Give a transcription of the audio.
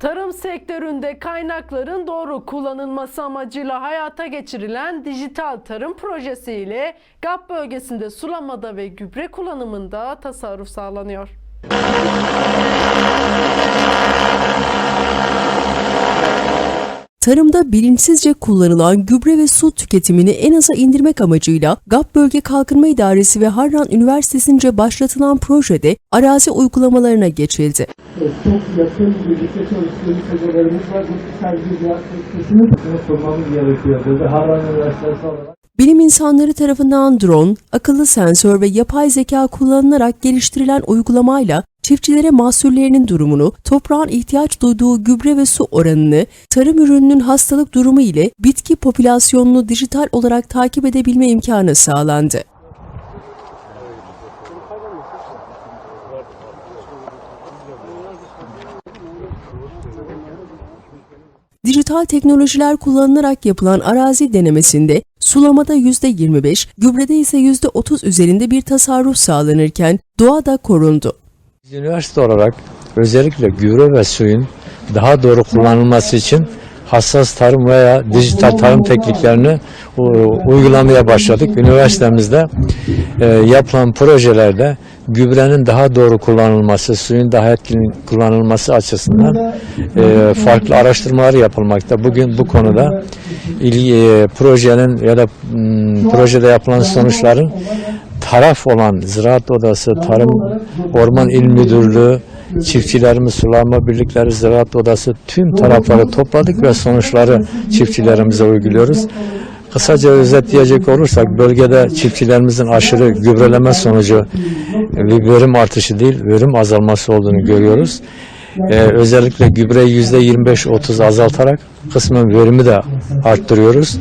Tarım sektöründe kaynakların doğru kullanılması amacıyla hayata geçirilen dijital tarım projesi ile GAP bölgesinde sulamada ve gübre kullanımında tasarruf sağlanıyor. Tarımda bilinçsizce kullanılan gübre ve su tüketimini en aza indirmek amacıyla GAP Bölge Kalkınma İdaresi ve Harran Üniversitesi'nce başlatılan projede arazi uygulamalarına geçildi. Evet, çok yakın birlikte çalıştığımız hocalarımız var. Bu kurmamız gerekiyor dedi. Harran Üniversitesi olarak. Bilim insanları tarafından drone, akıllı sensör ve yapay zeka kullanılarak geliştirilen uygulamayla çiftçilere mahsullerinin durumunu, toprağın ihtiyaç duyduğu gübre ve su oranını, tarım ürününün hastalık durumu ile bitki popülasyonunu dijital olarak takip edebilme imkanı sağlandı. Dijital teknolojiler kullanılarak yapılan arazi denemesinde sulamada %25, gübrede ise %30 üzerinde bir tasarruf sağlanırken doğa da korundu. Biz Üniversite olarak özellikle gübre ve suyun daha doğru kullanılması için hassas tarım veya dijital tarım tekniklerini e, uygulamaya başladık. Üniversitemizde e, yapılan projelerde gübrenin daha doğru kullanılması, suyun daha etkin kullanılması açısından e, farklı araştırmalar yapılmakta. Bugün bu konuda ilgi, e, projenin ya da m, projede yapılan sonuçların taraf olan Ziraat Odası, Tarım Orman İl Müdürlüğü, çiftçilerimiz, sulama birlikleri, Ziraat Odası tüm tarafları topladık ve sonuçları çiftçilerimize uyguluyoruz. Kısaca özetleyecek olursak bölgede çiftçilerimizin aşırı gübreleme sonucu bir verim artışı değil, verim azalması olduğunu görüyoruz. Ee, özellikle gübreyi yüzde 25-30 azaltarak kısmen verimi de arttırıyoruz.